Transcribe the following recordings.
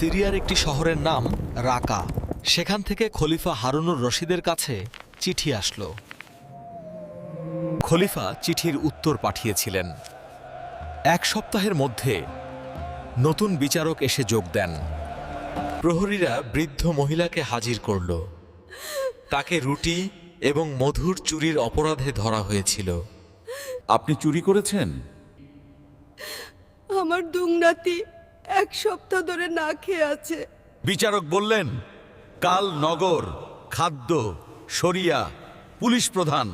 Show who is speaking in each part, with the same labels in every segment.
Speaker 1: সিরিয়ার একটি শহরের নাম রাকা। সেখান থেকে খলিফা হারুনুর রশিদের কাছে চিঠি আসলো। খলিফা চিঠির উত্তর পাঠিয়েছিলেন। এক সপ্তাহের মধ্যে নতুন বিচারক এসে যোগ দেন। প্রহরীরা বৃদ্ধ মহিলাকে হাজির করল। তাকে রুটি এবং মধুর চুরির অপরাধে ধরা হয়েছিল।
Speaker 2: আপনি চুরি করেছেন?
Speaker 3: আমার দুংনাতি এক সপ্তাহ ধরে না খেয়ে আছে।
Speaker 1: বিচারক বললেন কাল নগর খাদ্য শরিয়া পুলিশ প্রধান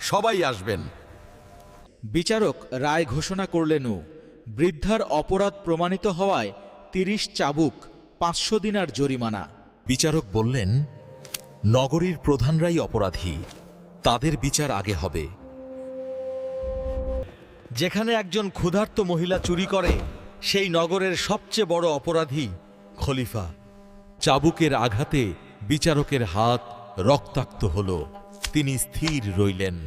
Speaker 1: সবাই আসবেন।
Speaker 4: বিচারক রায় ঘোষণা করলেনও বৃদ্ধার অপরাধ প্রমাণিত হওয়ায় তিরিশ চাবুক পাঁচশো দিনার জরিমানা।
Speaker 1: বিচারক বললেন নগরীর প্রধানরাই অপরাধী তাদের বিচার আগে হবে। যেখানে একজন ক্ষুধার্ত মহিলা চুরি করে সেই নগরের সবচেয়ে বড় অপরাধী খলিফা। চাবুকের আঘাতে বিচারকের হাত রক্তাক্ত হল। তিনি স্থির রইলেন।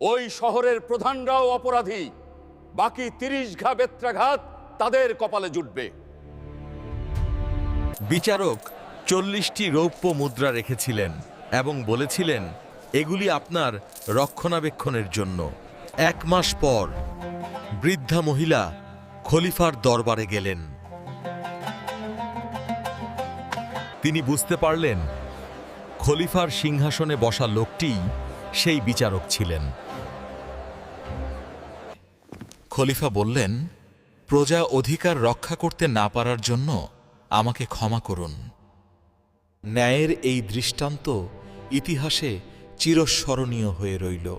Speaker 5: ওই শহরের প্রধানরাও অপরাধী। বাকি তিরিশ ঘা বেত্রাঘাত তাদের কপালে জুটবে।
Speaker 1: বিচারক চল্লিশটি রৌপ্য মুদ্রা রেখেছিলেন এবং বলেছিলেন এগুলি আপনার রক্ষণাবেক্ষণের জন্য। এক মাস পর বৃদ্ধা মহিলা খলিফার দরবারে গেলেন। তিনি বুঝতে পারলেন, খলিফার সিংহাসনে বসা লোকটি সেই বিচারক ছিলেন। খলিফা বললেন, প্রজা অধিকার রক্ষা করতে না পারার জন্য আমাকে ক্ষমা করুন। ন্যায়ের এই দৃষ্টান্ত ইতিহাসে চিরস্মরণীয় হয়ে রইল।